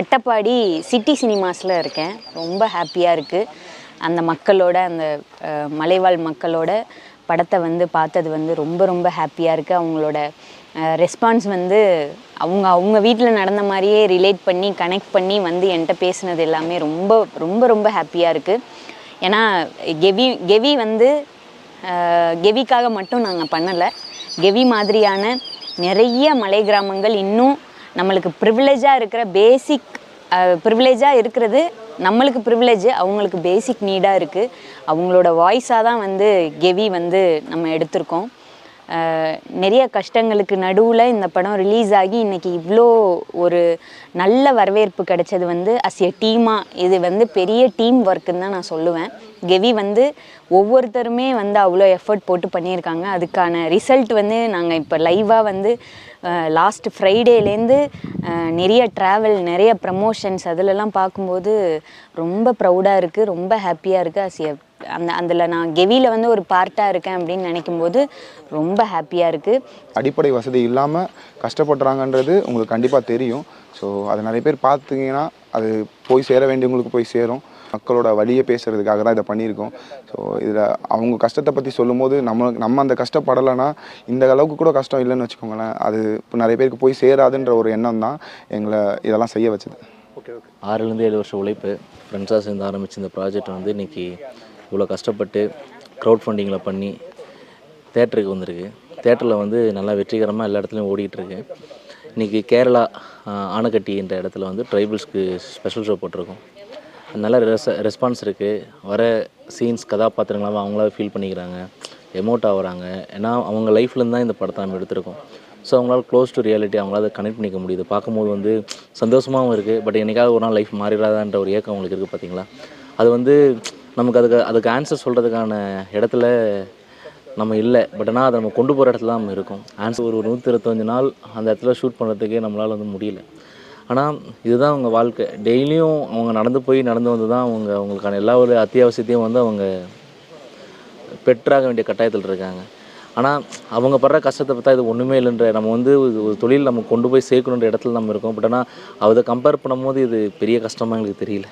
Attappadi city சினிமாஸில் இருக்கேன். ரொம்ப ஹாப்பியாக இருக்குது அந்த மக்களோட அந்த மலைவாழ் மக்களோட படத்தை வந்து பார்த்தது வந்து ரொம்ப ரொம்ப ஹாப்பியாக இருக்குது அவங்களோட ரெஸ்பான்ஸ் வந்து அவங்க அவங்க வீட்டில் நடந்த மாதிரியே ரிலேட் பண்ணி கனெக்ட் பண்ணி வந்து என்கிட்ட பேசுனது எல்லாமே ரொம்ப ரொம்ப ரொம்ப ஹாப்பியாக இருக்குது ஏன்னா கெவி கெவி வந்து கெவிக்காக மட்டும் நாங்கள் பண்ணலை. கெவி மாதிரியான நிறைய மலை கிராமங்கள் இன்னும் நம்மளுக்கு ப்ரிவிலேஜாக இருக்கிற பேசிக் ப்ரிவிலேஜாக இருக்கிறது நம்மளுக்கு ப்ரிவிலேஜ் அவங்களுக்கு பேசிக் நீடாக இருக்குது அவங்களோட வாய்ஸாக தான் வந்து கெவி வந்து நம்ம எடுத்திருக்கோம். நிறைய கஷ்டங்களுக்கு நடுவில் இந்த படம் ரிலீஸ் ஆகி இன்றைக்கி இவ்வளோ ஒரு நல்ல வரவேற்பு கிடைச்சது வந்து அஸ் எ டீமாக இது வந்து பெரிய டீம் ஒர்க்குன்னு தான் நான் சொல்லுவேன். கெவி வந்து ஒவ்வொருத்தருமே வந்து அவ்வளோ எஃபர்ட் போட்டு பண்ணியிருக்காங்க. அதுக்கான ரிசல்ட் வந்து நாங்கள் இப்போ லைவாக வந்து லாஸ்ட் ஃப்ரைடேலேருந்து நிறைய ட்ராவல் நிறைய ப்ரமோஷன்ஸ் அதிலெல்லாம் பார்க்கும்போது ரொம்ப ப்ரௌடாக இருக்குது ரொம்ப ஹாப்பியாக இருக்குது அஸ் எ அந்த அதில் நான் கெவியில் வந்து ஒரு பார்ட்டாக இருக்கேன் அப்படின்னு நினைக்கும் போது ரொம்ப ஹாப்பியாக இருக்குது அடிப்படை வசதி இல்லாமல் கஷ்டப்படுறாங்கன்றது உங்களுக்கு கண்டிப்பாக தெரியும். ஸோ அதை நிறைய பேர் பார்த்தீங்கன்னா அது போய் சேர வேண்டியவங்களுக்கு போய் சேரும். மக்களோட வழியை பேசுகிறதுக்காக தான் இதை பண்ணியிருக்கோம். ஸோ இதில் அவங்க கஷ்டத்தை பற்றி சொல்லும்போது நம்ம நம்ம அந்த கஷ்டப்படலைன்னா இந்த அளவுக்கு கூட கஷ்டம் இல்லைன்னு வச்சுக்கோங்களேன். அது இப்போ நிறைய பேருக்கு போய் சேராதுன்ற ஒரு எண்ணம் தான் எங்களை இதெல்லாம் செய்ய வச்சது. ஆறுலேருந்து ஏழு வருஷம் உழைப்பு ஃப்ரெண்ட்ஸாக சேர்ந்து ஆரம்பித்த இந்த ப்ராஜெக்ட் வந்து இன்றைக்கி இவ்வளோ கஷ்டப்பட்டு க்ரௌட் ஃபண்டிங்கில் பண்ணி தேட்டருக்கு வந்திருக்கு. தேட்டரில் வந்து நல்லா வெற்றிகரமாக எல்லா இடத்துலையும் ஓடிட்டு இன்றைக்கி கேரளா ஆனக்கட்டின்ற இடத்துல வந்து ட்ரைபிள்ஸ்க்கு ஸ்பெஷல் ஷோ போட்டிருக்கோம். நல்ல ரெஸ் ரெஸ்பான்ஸ் இருக்குது வர சீன்ஸ் கதாபாத்திரங்களாக அவங்களாவே ஃபீல் பண்ணிக்கிறாங்க. எமோட் ஆகுறாங்க. ஏன்னா அவங்க லைஃப்லேருந்து தான் இந்த படத்தை நம்ம எடுத்திருக்கோம். ஸோ அவங்களால க்ளோஸ் டு ரியாலிட்டி அவங்களால அதை கனெக்ட் பண்ணிக்க முடியுது. பார்க்கும்போது வந்து சந்தோஷமாகவும் இருக்குது பட் என்றைக்காவது ஒரு நாள் லைஃப் மாறிடாதான்ற ஒரு ஏக்கம் அவங்களுக்கு இருக்குது பார்த்தீங்களா அது வந்து நமக்கு அதுக்கு அதுக்கு ஆன்சர் சொல்கிறதுக்கான இடத்துல நம்ம இல்லை. பட் ஆனால் அதை நம்ம கொண்டு போகிற இடத்துல தான் நம்ம இருக்கும். ஆன்சர் ஒரு நூற்றி இருபத்தஞ்சு நாள் அந்த இடத்துல ஷூட் பண்ணுறதுக்கே நம்மளால் வந்து முடியல. ஆனால் இதுதான் அவங்க வாழ்க்கை. டெய்லியும் அவங்க நடந்து போய் நடந்து வந்து தான் அவங்க அவங்களுக்கான எல்லா ஒரு அத்தியாவசியத்தையும் வந்து அவங்க பெற்றாக வேண்டிய கட்டாயத்தில் இருக்காங்க. ஆனால் அவங்க படுற கஷ்டத்தை பார்த்தா இது ஒன்றுமே இல்லைன்ற நம்ம வந்து ஒரு தொழில் நம்ம கொண்டு போய் சேர்க்கணுன்ற இடத்துல நம்ம இருக்கோம். பட் ஆனால் அதை கம்பேர் பண்ணும்போது இது பெரிய கஷ்டமாக எங்களுக்கு தெரியல.